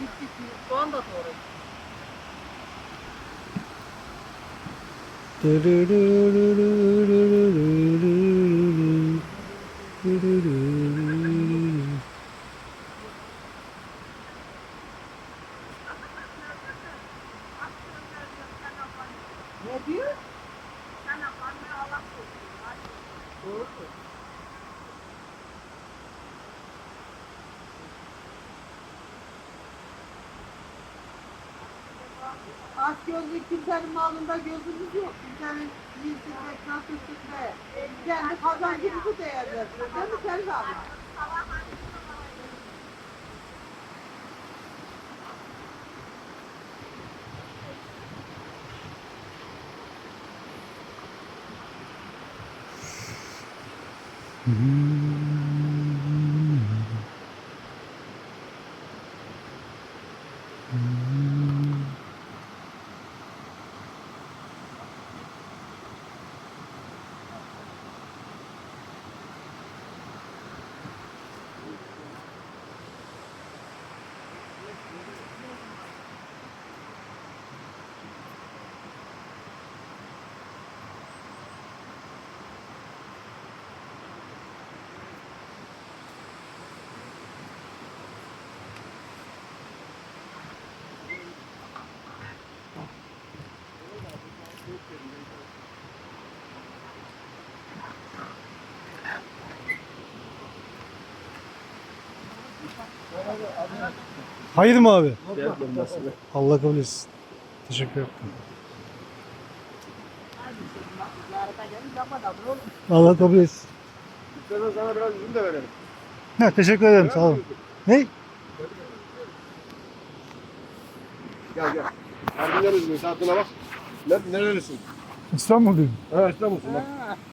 doğru. Ne diyor? Doğru. Aç gözlü kimsenin malında gözümüz yok. Kimsenin yüzünde, nasılsında. Kendi kazancımızı değerlendiriyor. Değil mi Selvi abla? Hayır mı abi? Allah kabul etsin. Teşekkür ederim. Allah kabul etsin. İstersen sana biraz üzüm de verelim. Ha, teşekkür ederim sağ olun. Ne? Gel gel. Harbiden üzümün saatine bak. Ne, nerelisin? İstanbul'dayım. Ha İstanbul'sun bak.